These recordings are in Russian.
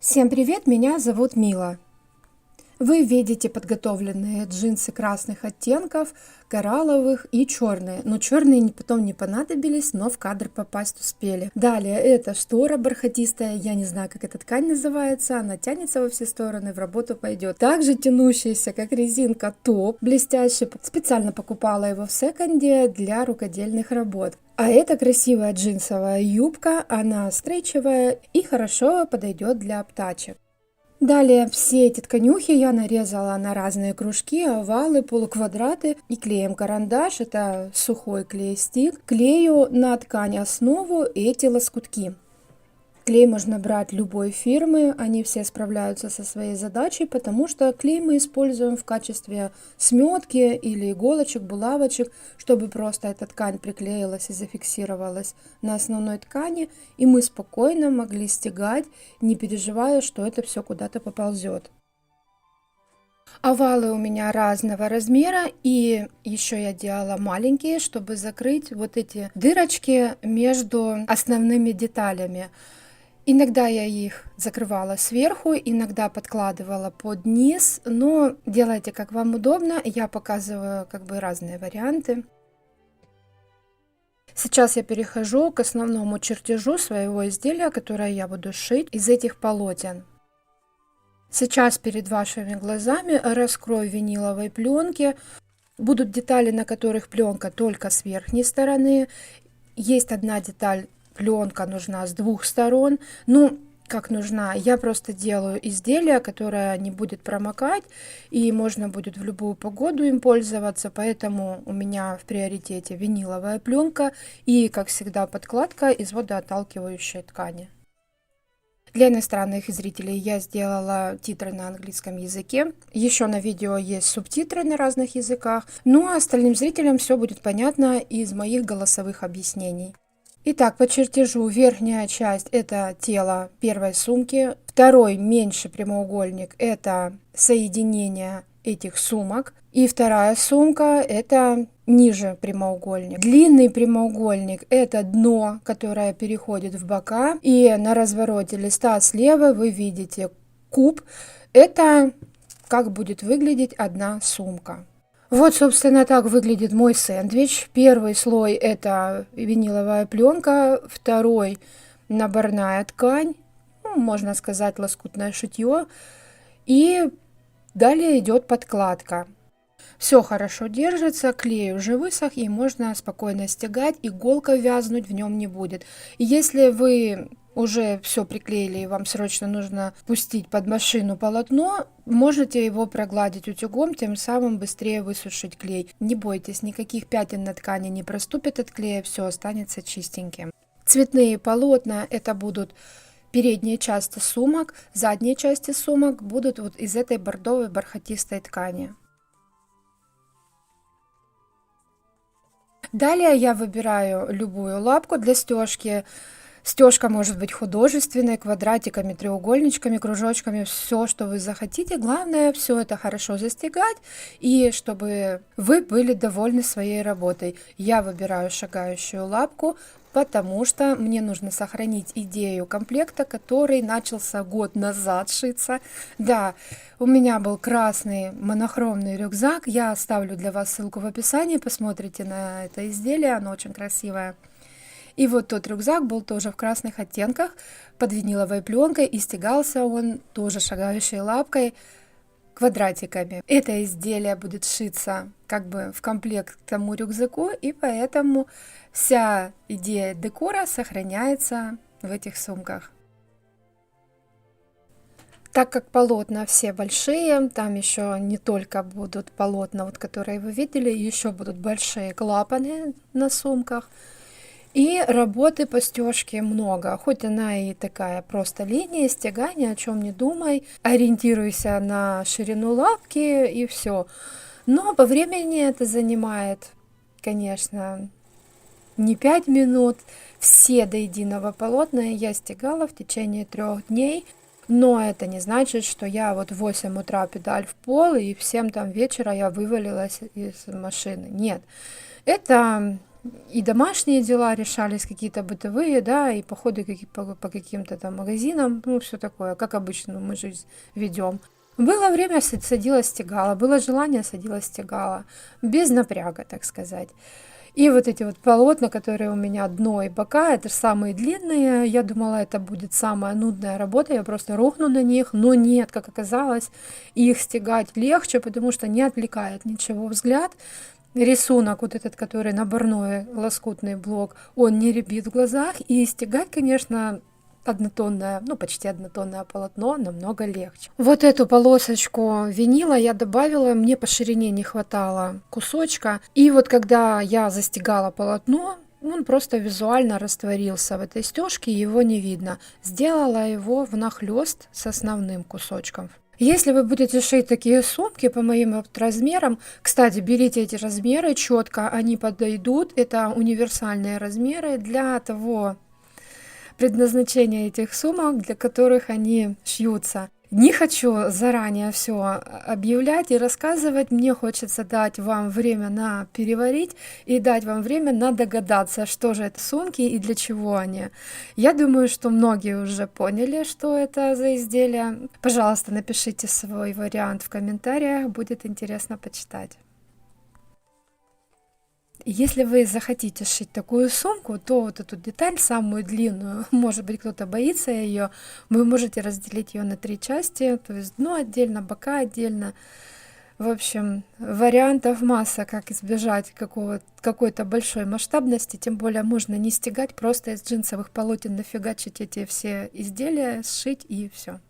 Всем привет, меня зовут Мила. Вы видите подготовленные джинсы красных оттенков, коралловых и черные. Но черные потом не понадобились, но в кадр попасть успели. Далее это штора бархатистая, я не знаю, как эта ткань называется, она тянется во все стороны, в работу пойдет. Также тянущийся, как резинка, топ блестящий. Специально покупала его в секонде для рукодельных работ. А это красивая джинсовая юбка, она стрейчевая и хорошо подойдет для обтачек. Далее все эти тканюхи я нарезала на разные кружки, овалы, полуквадраты и клеем карандаш, это сухой клей-стик, клею на ткань основу эти лоскутки. Клей можно брать любой фирмы, они все справляются со своей задачей, потому что клей мы используем в качестве сметки или иголочек, булавочек, чтобы просто эта ткань приклеилась и зафиксировалась на основной ткани, и мы спокойно могли стегать, не переживая, что это все куда-то поползет. Овалы у меня разного размера, и еще я делала маленькие, чтобы закрыть вот эти дырочки между основными деталями. Иногда я их закрывала сверху, иногда подкладывала под низ, но делайте как вам удобно, я показываю как бы разные варианты. Сейчас я перехожу к основному чертежу своего изделия, которое я буду шить из этих полотен. Сейчас перед вашими глазами раскрою виниловой пленки. Будут детали, на которых пленка только с верхней стороны. Есть одна деталь пленка нужна с двух сторон. Ну, как нужна. Я просто делаю изделие, которое не будет промокать, и можно будет в любую погоду им пользоваться, поэтому у меня в приоритете виниловая пленка и, как всегда, подкладка из водоотталкивающей ткани. Для иностранных зрителей я сделала титры на английском языке. Еще на видео есть субтитры на разных языках. Ну а остальным зрителям все будет понятно из моих голосовых объяснений. Итак, по чертежу верхняя часть это тело первой сумки, второй меньше прямоугольник это соединение этих сумок, и вторая сумка это ниже прямоугольник. Длинный прямоугольник это дно, которое переходит в бока, и на развороте листа слева вы видите куб, это как будет выглядеть одна сумка. Вот, собственно, так выглядит мой сэндвич. Первый слой это виниловая пленка, второй наборная ткань, ну, можно сказать лоскутное шитье, и далее идет подкладка. Все хорошо держится, клей уже высох, и можно спокойно стягать, иголка вязнуть в нем не будет. Если вы уже все приклеили и вам срочно нужно пустить под машину полотно, можете его прогладить утюгом, тем самым быстрее высушить клей. Не бойтесь, никаких пятен на ткани не проступит от клея, все останется чистеньким. Цветные полотна это будут передние части сумок, задние части сумок будут вот из этой бордовой бархатистой ткани. Далее я выбираю любую лапку для стежки. Стежка может быть художественной, квадратиками, треугольничками, кружочками, все, что вы захотите. Главное, все это хорошо застегать, и чтобы вы были довольны своей работой. Я выбираю шагающую лапку, потому что мне нужно сохранить идею комплекта, который начался год назад шиться. Да, у меня был красный монохромный рюкзак, я оставлю для вас ссылку в описании, посмотрите на это изделие, оно очень красивое. И вот тот рюкзак был тоже в красных оттенках, под виниловой пленкой, и стегался он тоже шагающей лапкой, квадратиками. Это изделие будет шиться как бы в комплект к тому рюкзаку, и поэтому вся идея декора сохраняется в этих сумках. Так как полотна все большие, там еще не только будут полотна, вот, которые вы видели, еще будут большие клапаны на сумках – и работы по стежке много, хоть она и такая просто линия, стягания, о чем не думай, ориентируйся на ширину лапки и все. Но по времени это занимает, конечно, не 5 минут. Все до единого полотна я стегала в течение трех дней. Но это не значит, что я вот в 8 утра педаль в пол и в 7 там вечера я вывалилась из машины. Нет. Это и домашние дела решались, какие-то бытовые, да, и походы по, каким-то там магазинам, ну, все такое, как обычно мы жизнь ведем. Было время, садилась, стегала, было желание, садилась, стегала, без напряга, так сказать. И вот эти вот полотна, которые у меня дно и бока, это самые длинные. Я думала, это будет самая нудная работа, я просто рухну на них. Но нет, как оказалось, их стегать легче, потому что не отвлекает ничего взгляд. Рисунок вот этот, который наборной лоскутный блок, он не ребит в глазах. И стегать, конечно, однотонное, ну почти однотонное полотно намного легче. Вот эту полосочку винила я добавила, мне по ширине не хватало кусочка. И вот когда я застегала полотно, он просто визуально растворился в этой стежке, его не видно. Сделала его внахлёст с основным кусочком. Если вы будете шить такие сумки по моим размерам, кстати, берите эти размеры четко, они подойдут. Это универсальные размеры для того предназначение этих сумок, для которых они шьются. Не хочу заранее все объявлять и рассказывать. Мне хочется дать вам время на переварить и дать вам время на догадаться, что же это сумки и для чего они. Я думаю, что многие уже поняли, что это за изделия. Пожалуйста, напишите свой вариант в комментариях, будет интересно почитать. Если вы захотите сшить такую сумку, то вот эту деталь, самую длинную, может быть кто-то боится ее, вы можете разделить ее на три части, то есть дно отдельно, бока отдельно. В общем, вариантов масса, как избежать какой-то большой масштабности, тем более можно не стегать, просто из джинсовых полотен нафигачить эти все изделия, сшить и все.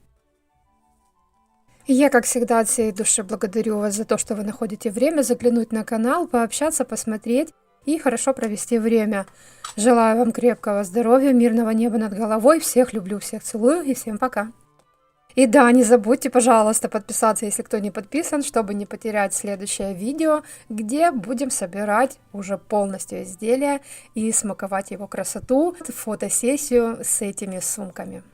Я, как всегда, от всей души благодарю вас за то, что вы находите время заглянуть на канал, пообщаться, посмотреть и хорошо провести время. Желаю вам крепкого здоровья, мирного неба над головой. Всех люблю, всех целую и всем пока. И да, не забудьте, пожалуйста, подписаться, если кто не подписан, чтобы не потерять следующее видео, где будем собирать уже полностью изделие и смаковать его красоту, фотосессию с этими сумками.